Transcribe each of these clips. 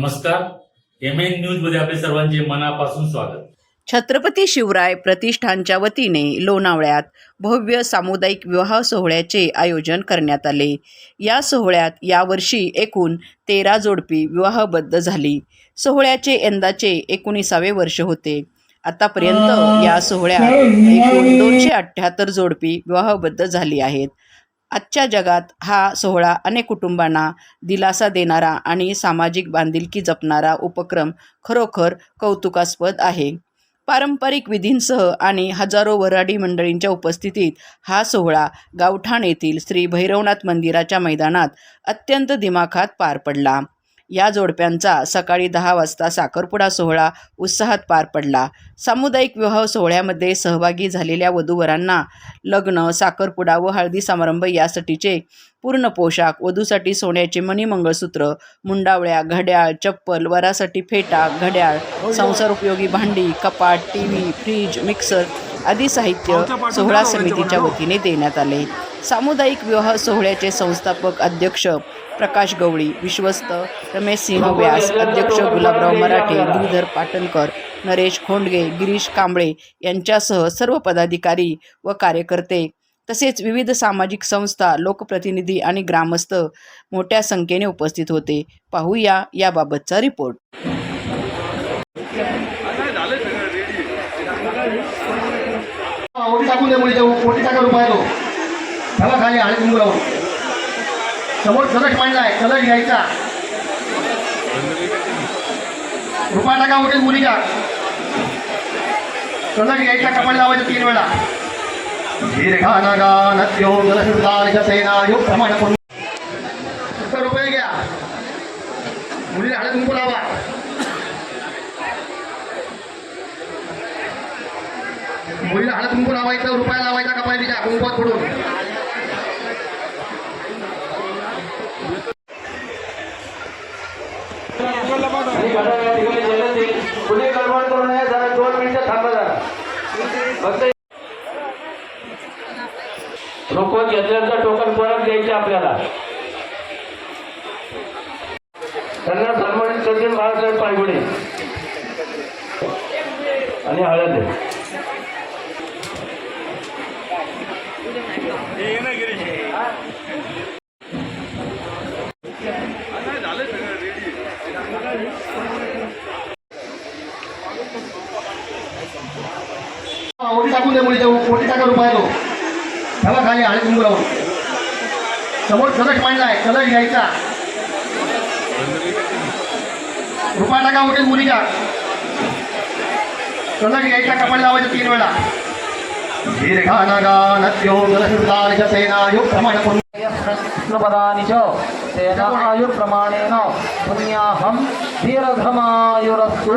नमस्कार. M N न्यूजमध्ये आपले सर्वांचे मनापासून स्वागत. छत्रपती शिवराय प्रतिष्ठानच्या वतीने लोणावळ्यात भव्य सामुदायिक विवाह सोहळ्याचे आयोजन करण्यात आले. या सोहळ्यात यावर्षी एकूण तेरा जोडपी विवाहबद्ध झाली. सोहळ्याचे यंदाचे एकोणीसावे वर्ष होते. आतापर्यंत या सोहळ्यात एकूण दोनशे अठ्ठ्याहत्तर जोडपी विवाहबद्ध झाली आहेत. आजच्या जगात हा सोहळा अनेक कुटुंबांना दिलासा देणारा आणि सामाजिक बांधिलकी जपणारा उपक्रम खरोखर कौतुकास्पद आहे. पारंपरिक विधींसह आणि हजारो वऱ्हाडी मंडळींच्या उपस्थितीत हा सोहळा गावठाण येथील श्री भैरवनाथ मंदिराच्या मैदानात अत्यंत दिमाखात पार पडला. या जोडप्यांचा सकाळी दहा वाजता साखरपुडा सोहळा उत्साहात पार पडला. सामुदायिक विवाह सोहळ्यामध्ये सहभागी झालेल्या वधूवरांना लग्न साखरपुडा व हळदी समारंभ यासाठीचे पूर्ण पोशाख वधूसाठी सोन्याचे मणिमंगळसूत्र मुंडावळ्या घड्याळ चप्पल वरासाठी फेटा घड्याळ संसार उपयोगी भांडी कपाट टी व्ही फ्रीज मिक्सर आदी साहित्य सोहळा समितीच्या वतीने देण्यात आले. सामुदायिक विवाह सोहळ्याचे संस्थापक अध्यक्ष प्रकाश गवळी विश्वस्त रमेश सिंह व्यास अध्यक्ष गुलाबराव मराठे गिरीधर पाटणकर नरेश खोंडगे गिरीश कांबळे यांच्यासह सर्व पदाधिकारी व कार्यकर्ते तसेच विविध सामाजिक संस्था लोकप्रतिनिधी आणि ग्रामस्थ मोठ्या संख्येने उपस्थित होते. पाहूया याबाबतचा रिपोर्ट. समोर कलश मांडलाय कलश घ्यायचा. रुपया टाका उठेल मुलीच्या. कलश घ्यायचा कपाळ लावायचा तीन वेळा. दीर्घानागा सत्तर रुपये घ्या. मुलीला हळद कुंकू लावा. मुलीला हळद कुंकू लावायचं रुपया लावायचा कपाळ तिच्या कुंकवात पडून कुणी गडबड करू नये जरा दोन मिनिटं थांबा जरा फक्त रोखून घेतल्याचं टोकन परत द्यायचे आपल्याला त्यांना सन्मानित करते बाळासाहेब पायगुडे. आणि हळद. आहे. टाकून दे मुलीच्या ओटी टाका रुपया तो खाली आणि कुंकू समोर कलश मांडलाय कलश घ्यायचा. रुपया टाका ओटीत मुलीच्या कलश घ्यायचा कपाळ लावायचं तीन वेळा. च पुण्याहं दीर्घमायुरस्तु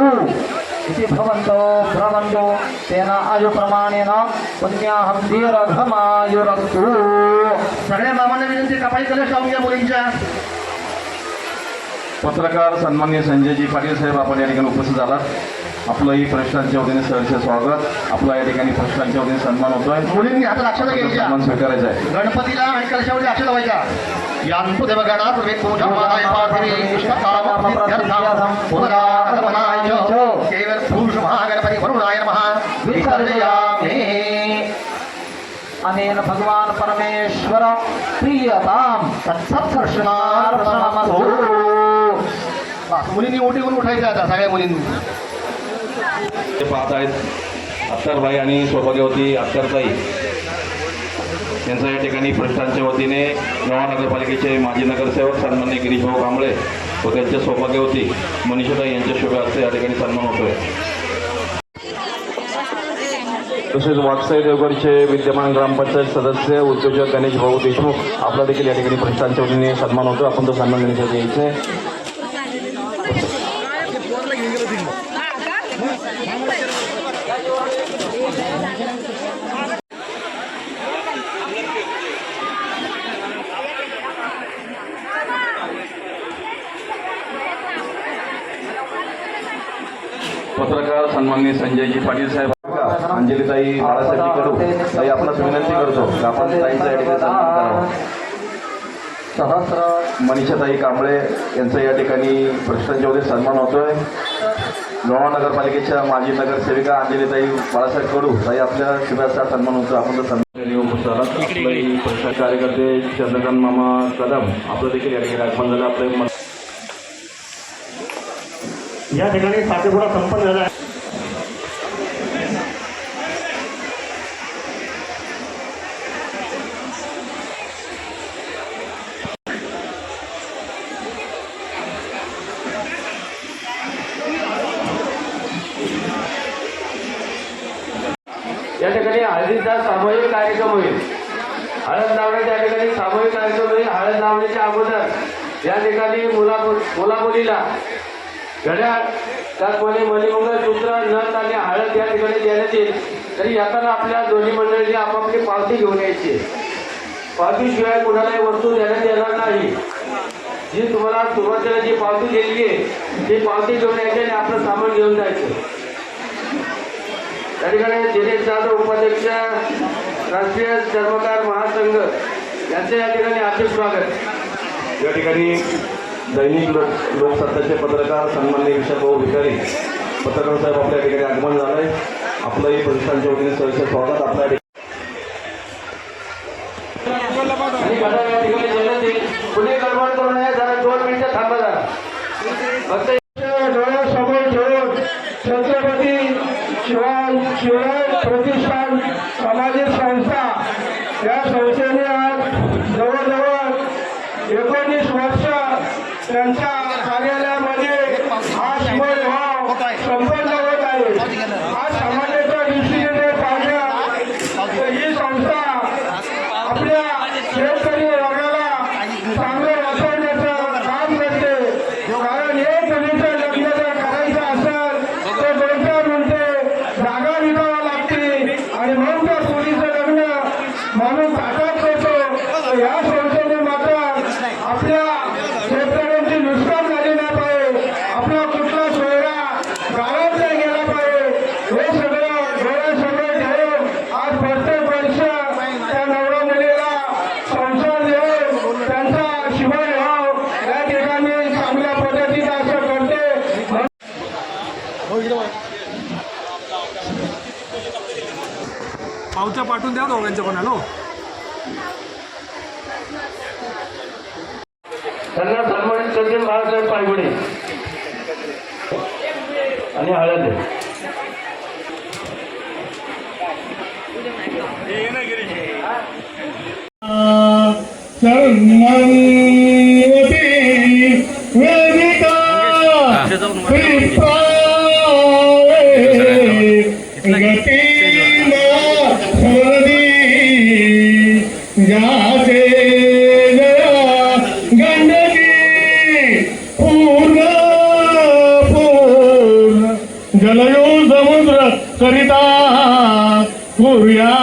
इति भवन्तो तेन आयुप्रमाणेन पुण्याहं दीर्घमायुरस्तु। सगळ्या मामांना विनंती कपाळी कलश लावून घ्या मुलींच्या. पत्रकार सन्मान्य संजयजी पाटील साहेब आपण या ठिकाणी उपस्थित झालात. आपलंही प्रश्नांच्या वतीने सहर्ष स्वागत. आपला या ठिकाणी प्रश्नांच्या वतीने सन्मान होतोय. मुलींनी हातात अक्षर घ्यायच्या सन्मान स्वीकारायचा आहे. गणपतीला आणि कलशावरती पुनरागमनाय च. केवल पुरुष महागणपती वरुणाय नमः. विसर्जयामि. अनेन भगवान परमेश्वर प्रियताम. तत्सत्कृष्णार्पणमस्तु बस, मुलींनी ओटी करून उठायचं आता सगळ्या मुलींनी. ते पाहत आहेत अख्तरबाई आणि सौभाग्यवती अख्तरताई. यांचा या ठिकाणी प्रश्नांच्या वतीने नवा नगरपालिकेचे माजी नगरसेवक सन्मान्य गिरीशभाऊ कांबळे व त्यांच्या सौभाग्यवती मनीषाताई यांच्या शुभ हस्ते या ठिकाणी सन्मान होतोय. तसेच वाकसाई देवगडचे विद्यमान ग्रामपंचायत सदस्य उद्योजक गणेश भाऊ देशमुख. आपला देखील या ठिकाणी प्रश्नांच्या वतीने सन्मान होतो आपण तो सन्मान देण्यासाठी यायचा आहे पत्रकार सन्माननीय संजयजी पाटील साहेब अंजलीताई बाळासाहेब कडू ताई आपणास विनंती करतो आपण ताईंचा या ठिकाणी सन्मान करावा. सहस्र मनीषाताई कांबळे यांचा या ठिकाणी प्रश्नांच्या वतीने सन्मान होतोय. लोहा नगरपालिकेच्या माजी नगरसेविका अंजलीताई बाळासाहेब कडू ताई आपल्या शिबिराचा सन्मान होतो. आपण तर सन्मान कार्यकर्ते चंद्रकांत मामा कदम आपलं देखील या ठिकाणी आगमन झालं. आपलं या ठिकाणी सातेपुरा संपन्न झाला. आहे या ठिकाणी हळदीचा सामूहिक कार्यक्रम होईल. हळद लावण्याच्या ठिकाणी सामूहिक कार्यक्रम होईल. हळद लावण्याच्या अगोदर या ठिकाणी मुला मुला मुलीला घड्याळ त्याचप्रमाणे मणिमंगळसूत्र नथ आणि हळद या ठिकाणी देण्यात येईल तरी येताना आपल्या दोन्ही मंडळींनी आपापली पावती घेऊन यायची. पावतीशिवाय कुणालाही वस्तू देण्यात येणार नाही. जी तुम्हाला सुरुवातीला जी पावती दिलेली आहे ती पावती घेऊन यायची आणि आपलं सामान घेऊन जायचं. त्या ठिकाणी दिनेश जाधव उपाध्यक्ष राष्ट्रीय चर्मकार महासंघ यांचे या ठिकाणी आर्थिक स्वागत. या ठिकाणी दैनिक लोक लोकसत्ताचे पत्रकार सन्माननीय विशाल भाऊ भिकारी पत्रकार साहेब आपल्या ठिकाणी आगमन झालंय. आपलंही प्रतिष्ठानच्या वतीने सहर्ष स्वागत. आपल्या ठिकाणी आणि गडबड करू नये जरा दोन मिनिटं थांबा जरा. 啊两块钱啊我再 पावत्या पाठवून द्या दोघांच्या पण हॅलो त्यांना सन्मानित करतील बाळासाहेब पायगुडे आणि हळद. जलयो करिता. सरिता